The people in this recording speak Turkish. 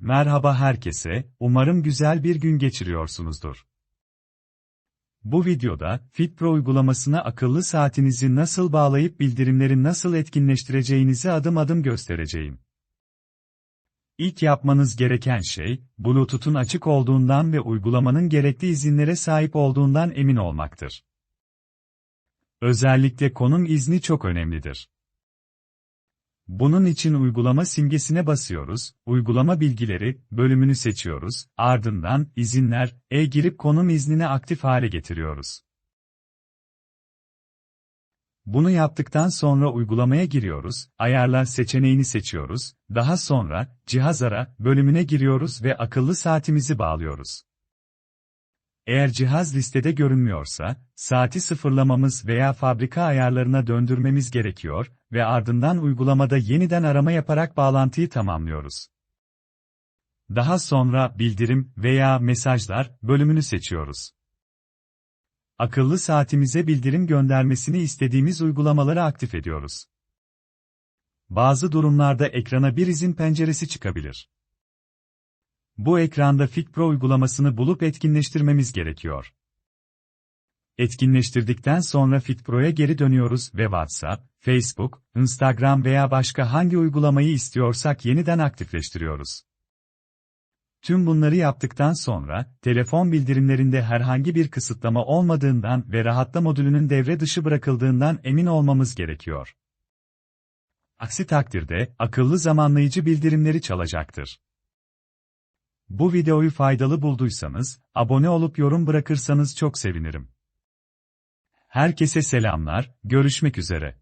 Merhaba herkese, umarım güzel bir gün geçiriyorsunuzdur. Bu videoda, FitPro uygulamasına akıllı saatinizi nasıl bağlayıp bildirimleri nasıl etkinleştireceğinizi adım adım göstereceğim. İlk yapmanız gereken şey, Bluetooth'un açık olduğundan ve uygulamanın gerekli izinlere sahip olduğundan emin olmaktır. Özellikle konum izni çok önemlidir. Bunun için uygulama simgesine basıyoruz, uygulama bilgileri bölümünü seçiyoruz, ardından izinler, e girip konum iznini aktif hale getiriyoruz. Bunu yaptıktan sonra uygulamaya giriyoruz, ayarlar seçeneğini seçiyoruz, daha sonra cihaz ara bölümüne giriyoruz ve akıllı saatimizi bağlıyoruz. Eğer cihaz listede görünmüyorsa, saati sıfırlamamız veya fabrika ayarlarına döndürmemiz gerekiyor ve ardından uygulamada yeniden arama yaparak bağlantıyı tamamlıyoruz. Daha sonra bildirim veya mesajlar bölümünü seçiyoruz. Akıllı saatimize bildirim göndermesini istediğimiz uygulamaları aktif ediyoruz. Bazı durumlarda ekrana bir izin penceresi çıkabilir. Bu ekranda FitPro uygulamasını bulup etkinleştirmemiz gerekiyor. Etkinleştirdikten sonra FitPro'ya geri dönüyoruz ve WhatsApp, Facebook, Instagram veya başka hangi uygulamayı istiyorsak yeniden aktifleştiriyoruz. Tüm bunları yaptıktan sonra, telefon bildirimlerinde herhangi bir kısıtlama olmadığından ve rahatla modülünün devre dışı bırakıldığından emin olmamız gerekiyor. Aksi takdirde, akıllı zamanlayıcı bildirimleri çalacaktır. Bu videoyu faydalı bulduysanız, abone olup yorum bırakırsanız çok sevinirim. Herkese selamlar, görüşmek üzere.